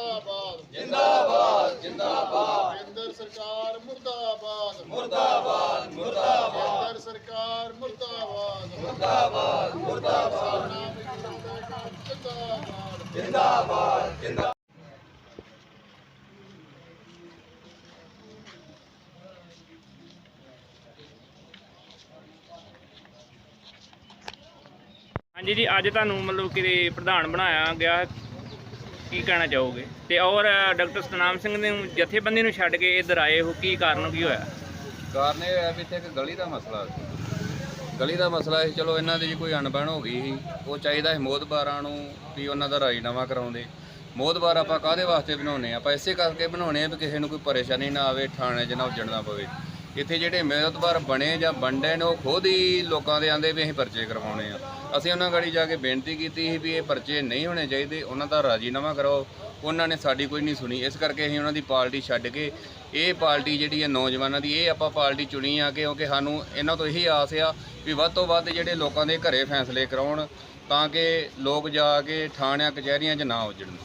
ਜਿੰਦਾਬਾਦ। ਜਿੰਦਾਬਾਦ ਜਿੰਦਾਬਾਦ। ਕੇਂਦਰ ਸਰਕਾਰ ਮੁਰਦਾਬਾਦ। ਮੁਰਦਾਬਾਦ ਮੁਰਦਾਬਾਦ। ਕੇਂਦਰ ਸਰਕਾਰ ਮੁਰਦਾਬਾਦ। ਮੁਰਦਾਬਾਦ ਮੁਰਦਾਬਾਦ। ਜਿੰਦਾਬਾਦ। ਜਿੰਦਾਬਾਦ ਜਿੰਦਾ ਹਾਂਜੀ ਜੀ ਅੱਜ ਤੁਹਾਨੂੰ ਮਤਲਬ ਕਿ ਪ੍ਰਧਾਨ ਬਣਾਇਆ ਗਿਆ ਕੀ ਕਹਿਣਾ ਚਾਹੋਗੇ? ਤੇ ਔਰ ਡਾਕਟਰ ਸਤਨਾਮ ਸਿੰਘ ਨੇ, ਜਥੇਬੰਦੀ ਨੂੰ ਛੱਡ ਕੇ ਇੱਧਰ ਆਏ ਹੋ, ਕੀ ਕਾਰਨ, ਕੀ ਹੋਇਆ? ਕਾਰਨ ਇਹ ਹੈ ਵੀ ਇੱਥੇ ਇੱਕ ਗਲੀ ਦਾ ਮਸਲਾ ਸੀ। ਗਲੀ ਦਾ ਮਸਲਾ ਸੀ, ਚਲੋ ਇਹਨਾਂ ਦੀ ਜੀ ਕੋਈ ਅਣਬਣ ਹੋ ਗਈ ਸੀ। ਉਹ ਚਾਹੀਦਾ ਸੀ ਮੋਦਬਾਰਾਂ ਨੂੰ ਵੀ ਉਹਨਾਂ ਦਾ ਰਾਜੀਨਾਮਾ ਕਰਾਉਂਦੇ। ਮੋਦਬਾਰ ਆਪਾਂ ਕਾਦੇ ਵਾਸਤੇ ਬਣਾਉਨੇ ਆ? ਆਪਾਂ ਇਸੇ ਕਰਕੇ ਬਣਾਉਨੇ ਆ ਵੀ ਕਿਸੇ ਨੂੰ ਕੋਈ ਪਰੇਸ਼ਾਨੀ ਨਾ ਆਵੇ, ਥਾਣੇ 'ਚ ਨਾ ਉੱਜਣ ਨਾ ਪਵੇ। ਇੱਥੇ ਜਿਹੜੇ ਮਿਹਨਤਵਾਰ ਬਣੇ ਜਾਂ ਬੰਡੇ ਨੇ, ਉਹ ਖੁਦ ਹੀ ਲੋਕਾਂ ਦੇ ਆਂਦੇ ਵੀ ਅਸੀਂ ਪਰਚੇ ਕਰਵਾਉਣੇ ਆ। ਅਸੀਂ ਉਹਨਾਂ ਗਾੜੀ ਜਾ ਕੇ ਬੇਨਤੀ ਕੀਤੀ ਸੀ ਵੀ ਇਹ ਪਰਚੇ ਨਹੀਂ ਹੋਣੇ ਚਾਹੀਦੇ, ਉਹਨਾਂ ਦਾ ਰਾਜੀਨਾਮਾ ਕਰਾਓ। ਉਹਨਾਂ ਨੇ ਸਾਡੀ ਕੋਈ ਨਹੀਂ ਸੁਣੀ। ਇਸ ਕਰਕੇ ਅਸੀਂ ਉਹਨਾਂ ਦੀ ਪਾਰਟੀ ਛੱਡ ਕੇ, ਇਹ ਪਾਰਟੀ ਜਿਹੜੀ ਹੈ ਨੌਜਵਾਨਾਂ ਦੀ, ਇਹ ਆਪਾਂ ਪਾਰਟੀ ਚੁਣੀ ਆ ਕਿਉਂਕਿ ਸਾਨੂੰ ਇਹਨਾਂ ਤੋਂ ਇਹੀ ਆਸ ਆ ਵੀ ਵੱਧ ਤੋਂ ਵੱਧ ਜਿਹੜੇ ਲੋਕਾਂ ਦੇ ਘਰੇ ਫੈਸਲੇ ਕਰਾਉਣ, ਤਾਂ ਕਿ ਲੋਕ ਜਾ ਕੇ ਥਾਣਿਆਂ, ਕਚਹਿਰੀਆਂ 'ਚ ਨਾ ਉੱਜੜਨ।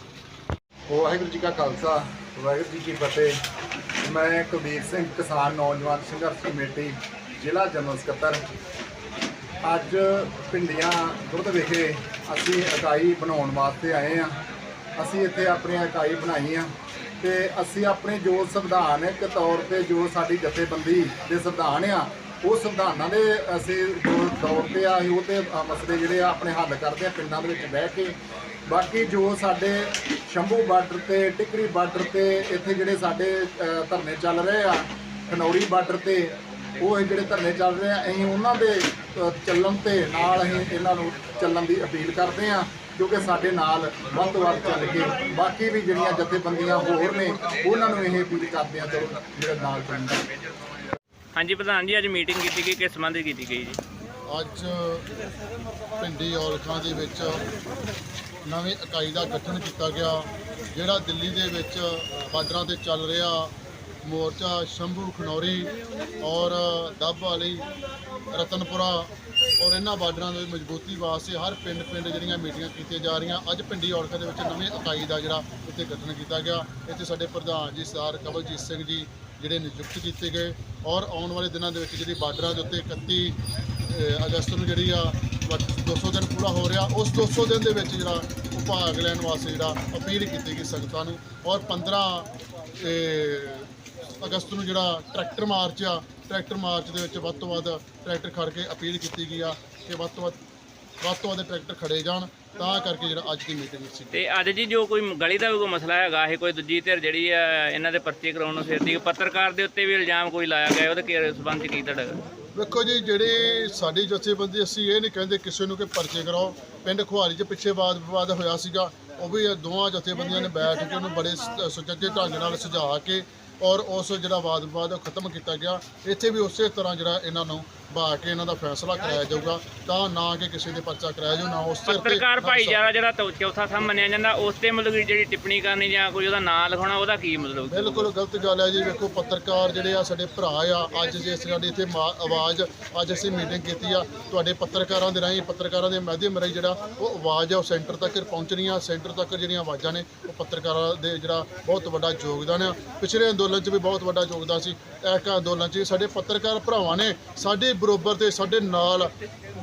ਵਾਹਿਗੁਰੂ ਜੀ ਕਾ ਖਾਲਸਾ, ਵਾਹਿਗੁਰੂ ਜੀ ਕੀ ਫਤਿਹ। ਮੈਂ ਕੁਲਦੀਪ ਸਿੰਘ, ਕਿਸਾਨ ਨੌਜਵਾਨ ਸੰਘਰਸ਼ ਕਮੇਟੀ, ਜ਼ਿਲ੍ਹਾ ਜਨਰਲ ਸਕੱਤਰ। ਅੱਜ ਪਿੰਡੀਆਂ ਦੁੱਧ ਵਿਖੇ ਅਸੀਂ ਇਕਾਈ ਬਣਾਉਣ ਵਾਸਤੇ ਆਏ ਆ ਅਸੀਂ ਇੱਥੇ ਆਪਣੀ ਇਕਾਈ ਬਣਾਈ ਆ ਤੇ ਅਸੀਂ ਆਪਣੇ ਜੋ ਸੰਵਿਧਾਨਕ ਤੌਰ ਤੇ ਜੋ ਸਾਡੀ ਜਥੇਬੰਦੀ ਦੇ ਸੰਵਿਧਾਨ ਆ ਉਹ ਸੰਵਿਧਾਨਾਂ ਦੇ ਅਸੀਂ ਜੋ ਤੌਰ ਤੇ ਆ ਅਸੀਂ ਉਹ ਮਸਲੇ ਜਿਹੜੇ ਆ ਆਪਣੇ ਹੱਲ ਕਰਦੇ ਆ ਪਿੰਡਾਂ ਦੇ ਵਿੱਚ ਬਹਿ ਕੇ। ਬਾਕੀ ਜੋ ਸਾਡੇ ਸ਼ੰਭੂ ਬਾਰਡਰ ਤੇ, ਟਿਕਰੀ ਬਾਰਡਰ ਤੇ ਇੱਥੇ ਜਿਹੜੇ ਸਾਡੇ ਧਰਨੇ ਚੱਲ ਰਹੇ ਆ, ਖਨੌਰੀ ਬਾਰਡਰ ਤੇ, ਉਹ ਇਹ ਜਿਹੜੇ ਧਰਨੇ ਚੱਲ ਰਹੇ ਆ, ਅਸੀਂ ਉਹਨਾਂ ਦੇ ਚੱਲਣ ਤੇ ਨਾਲ ਅਸੀਂ ਇਹਨਾਂ ਨੂੰ ਚੱਲਣ ਦੀ ਅਪੀਲ ਕਰਦੇ ਆ, ਕਿਉਂਕਿ ਸਾਡੇ ਨਾਲ ਵੱਧ ਤੋਂ ਵੱਧ ਚੱਲ ਕੇ ਬਾਕੀ ਵੀ ਜਿਹੜੀਆਂ ਜਥੇਬੰਦੀਆਂ ਹੋਰ ਨੇ, ਉਹਨਾਂ ਨੂੰ ਇਹ ਅਪੀਲ ਕਰਦੇ ਆ, ਚਲੋ, ਜਿਹੜੇ ਨਾਲ ਚੱਲਣ ਹਾਂਜੀ, ਪ੍ਰਧਾਨ ਜੀ, ਅੱਜ ਮੀਟਿੰਗ ਕੀਤੀ ਗਈ ਕਿਸ ਸੰਬੰਧ ਵਿੱਚ ਕੀਤੀ ਗਈ ਜੀ? ਅੱਜ ਪਿੰਡੀ ਔਲਖਾਂ ਦੇ ਵਿੱਚ ਨਵੀਂ ਇਕਾਈ ਦਾ ਗਠਨ ਕੀਤਾ ਗਿਆ, ਜਿਹੜਾ ਦਿੱਲੀ ਦੇ ਵਿੱਚ ਬਾਰਡਰਾਂ ਤੇ ਚੱਲ ਰਿਹਾ ਮੋਰਚਾ ਸ਼ੰਭੂ ਖਨੌਰੀ ਔਰ ਦੱਬ ਵਾਲੀ ਰਤਨਪੁਰਾ ਔਰ ਇਹਨਾਂ ਬਾਰਡਰਾਂ ਦੇ ਮਜ਼ਬੂਤੀ ਵਾਸਤੇ ਹਰ ਪਿੰਡ ਪਿੰਡ ਜਿਹੜੀਆਂ ਮੀਟਿੰਗਾਂ ਕੀਤੀਆਂ ਜਾ ਰਹੀਆਂ, ਅੱਜ ਪਿੰਡੀ ਔਲਖਾਂ ਦੇ ਵਿੱਚ ਨਵੀਂ ਇਕਾਈ ਦਾ ਜਿਹੜਾ ਇੱਥੇ ਗਠਨ ਕੀਤਾ ਗਿਆ। ਇੱਥੇ ਸਾਡੇ ਪ੍ਰਧਾਨ ਜੀ, ਸਰਦਾਰ ਕਵਲਜੀਤ ਸਿੰਘ ਜੀ ਜਿਹੜੇ ਨਿਯੁਕਤ ਕੀਤੇ ਗਏ ਔਰ ਆਉਣ ਵਾਲੇ ਦਿਨਾਂ ਦੇ ਵਿੱਚ ਜਿਹੜੀ ਬਾਰਡਰਾਂ ਦੇ ਉੱਤੇ 31 ਅਗਸਤ ਨੂੰ ਜਿਹੜੀ ਆ ਵਕ- 200 ਦਿਨ ਪੂਰਾ ਹੋ ਰਿਹਾ, ਉਸ 200 ਦਿਨ ਦੇ ਵਿੱਚ ਜਿਹੜਾ ਉਹ ਭਾਗ ਲੈਣ ਵਾਸਤੇ ਜਿਹੜਾ ਅਪੀਲ ਕੀਤੀ ਗਈ ਸੰਗਤਾਂ ਨੂੰ ਔਰ 15 ਅਗਸਤ ਨੂੰ ਜਿਹੜਾ ਟਰੈਕਟਰ ਮਾਰਚ ਆ, ਟਰੈਕਟਰ ਮਾਰਚ ਦੇ ਵਿੱਚ ਵੱਧ ਤੋਂ ਵੱਧ ਟਰੈਕਟਰ ਖੜ ਕੇ ਅਪੀਲ ਕੀਤੀ ਗਈ ਆ ਕਿ ਵੱਧ ਤੋਂ ਵੱਧ ਵੱਧ ਤੋਂ ਵੱਧ ਟਰੈਕਟਰ ਖੜੇ ਜਾਣ ਤਾਂ ਕਰਕੇ ਜਿਹੜਾ ਅੱਜ ਦੀ ਮੀਟਿੰਗ ਸੀ ਤੇ ਅੱਜ ਜੀ ਜੋ ਕੋਈ ਗਲੀ ਦਾ ਵੀ ਕੋਈ ਮਸਲਾ ਹੈਗਾ ਇਹ ਕੋਈ ਦੂਜੀ ਧਿਰ ਜਿਹੜੀ ਆ ਇਹਨਾਂ ਦੇ ਪਰਚੇ ਕਰਾਉਣ ਨੂੰ ਫਿਰਦੀ ਪੱਤਰਕਾਰ ਦੇ ਉੱਤੇ ਵੀ ਇਲਜ਼ਾਮ ਕੋਈ ਲਾਇਆ ਗਿਆ ਉਹਦੇ ਕੀ ਸੰਬੰਧ ਚ ਕੀ ਤੁਹਾਡਾ ਵੇਖੋ ਜੀ ਜਿਹੜੇ ਸਾਡੀ ਜਥੇਬੰਦੀ ਅਸੀਂ ਇਹ ਨਹੀਂ ਕਹਿੰਦੇ ਕਿਸੇ ਨੂੰ ਕਿ ਪਰਚੇ ਕਰਾਓ। ਪਿੰਡ ਖੁਆਰੀ 'ਚ ਪਿੱਛੇ ਬਾਦ ਵਿਵਾਦ ਹੋਇਆ ਸੀਗਾ ਉਹ ਵੀ ਇਹ ਦੋਵਾਂ ਜਥੇਬੰਦੀਆਂ ਨੇ ਬੈਠ ਕੇ ਉਹਨੂੰ ਬੜੇ ਸ- ਸੁਚੱਜੇ ਢੰਗ ਨਾਲ ਸੁਝਾ ਕੇ ਔਰ ਉਸ ਜਿਹੜਾ ਵਾਦ ਵਿਵਾਦ ਉਹ ਖਤਮ ਕੀਤਾ ਗਿਆ। ਇੱਥੇ ਵੀ ਉਸੇ ਤਰ੍ਹਾਂ ਜਿਹੜਾ ਇਹਨਾਂ ਨੂੰ ਬਾ ਕੇ ਇਹਨਾਂ ਦਾ ਫੈਸਲਾ ਕਰਾਇਆ ਜਾਊਗਾ ਤਾਂ ਨਾ ਕਿ ਕਿਸੇ ਦੇ ਪਰਚਾ ਕਰਾਇਆ ਜਾਊ ਨਾ ਉਸ ਤੇ ਪੱਤਰਕਾਰ ਭਾਈਚਾਰਾ ਜਿਹੜਾ ਤੌ- ਚੌਥਾ ਥੰਮ ਮੰਨਿਆ ਜਾਂਦਾ ਉਸ ਤੇ ਮਤਲਬ ਕਿ ਜਿਹੜੀ ਟਿੱਪਣੀ ਕਰਨੀ ਜਾਂ ਕੋਈ ਉਹਦਾ ਨਾਂ ਲਿਖਾਉਣਾ ਉਹਦਾ ਕੀ ਮਤਲਬ? ਬਿਲਕੁਲ ਗਲਤ ਗੱਲ ਹੈ ਜੀ ਵੇਖੋ ਪੱਤਰਕਾਰ ਜਿਹੜੇ ਆ ਸਾਡੇ ਭਰਾ ਆ ਅੱਜ ਜੇ ਸਾਡੀ ਇੱਥੇ ਮਾ- ਆਵਾਜ਼ ਅੱਜ ਅਸੀਂ ਮੀਟਿੰਗ ਕੀਤੀ ਆ ਤੁਹਾਡੇ ਪੱਤਰਕਾਰਾਂ ਦੇ ਰਾਹੀਂ ਪੱਤਰਕਾਰਾਂ ਦੇ ਮਾਧਿਅਮ ਰਾਹੀਂ ਜਿਹੜਾ ਉਹ ਆਵਾਜ਼ ਆ ਉਹ ਸੈਂਟਰ ਤੱਕ ਪਹੁੰਚਣੀ ਆ ਸੈਂਟਰ ਤੱਕ ਜਿਹੜੀਆਂ ਆਵਾਜ਼ਾਂ ਨੇ ਉਹ ਪੱਤਰਕਾਰਾਂ ਦੇ ਜਿਹੜਾ ਬਹੁਤ ਵੱਡਾ ਯੋਗਦਾਨ ਆ। ਪਿਛਲੇ ਅੰਦੋਲਨ 'ਚ ਵੀ ਬਹੁਤ ਵੱਡਾ ਯੋਗਦਾਨ ਸੀ ਇੱਕ ਅੰਦੋਲਨ 'ਚ ਸਾਡੇ ਪੱਤਰਕਾਰ ਭਰਾਵਾਂ ਨੇ ਸਾਡੇ ਬਰੋਬਰ ਤੇ ਸਾਡੇ ਨਾਲ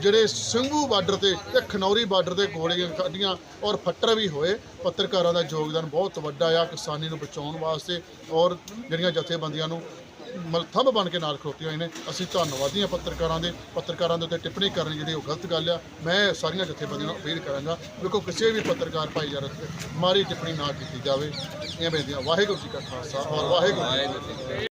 ਜਿਹੜੇ ਸਿੰਘੂ ਬਾਰਡਰ ਤੇ ਤੇ ਖਨੌਰੀ ਬਾਰਡਰ ਤੇ ਗੋਲੀਆਂ ਕੱਢੀਆਂ ਔਰ ਫੱਟਰ ਵੀ ਹੋਏ, ਪੱਤਰਕਾਰਾਂ ਦਾ ਯੋਗਦਾਨ ਬਹੁਤ ਵੱਡਾ ਆ ਕਿਸਾਨੀ ਨੂੰ ਬਚਾਉਣ ਵਾਸਤੇ ਔਰ ਜਿਹੜੀਆਂ ਜਥੇਬੰਦੀਆਂ ਨੂੰ ਮਲ- ਥੰਬ ਬਣ ਕੇ ਨਾਲ ਖਲੋਤੀਆਂ ਹੋਈਆਂ ਨੇ, ਅਸੀਂ ਧੰਨਵਾਦੀ ਹਾਂ ਪੱਤਰਕਾਰਾਂ ਦੇ ਪੱਤਰਕਾਰਾਂ ਦੇ ਉੱਤੇ ਟਿੱਪਣੀ ਕਰਨੀ ਜਿਹੜੀ ਉਹ ਗਲਤ ਗੱਲ ਆ। ਮੈਂ ਸਾਰੀਆਂ ਜਥੇਬੰਦੀਆਂ ਨੂੰ ਅਪੀਲ ਕਰਾਂਗਾ ਵੇਖੋ ਕਿਸੇ ਵੀ ਪੱਤਰਕਾਰ ਭਾਈਚਾਰੇ ਤੇ ਮਾਰੀ ਟਿੱਪਣੀ ਨਾ ਕੀਤੀ ਜਾਵੇ। ਇਹ ਬੇਨਤੀਆਂ ਵਾਹਿਗੁਰੂ ਜੀ ਕਾ ਖਾਲਸਾ ਔਰ ਵਾਹਿਗੁਰੂ ਜੀ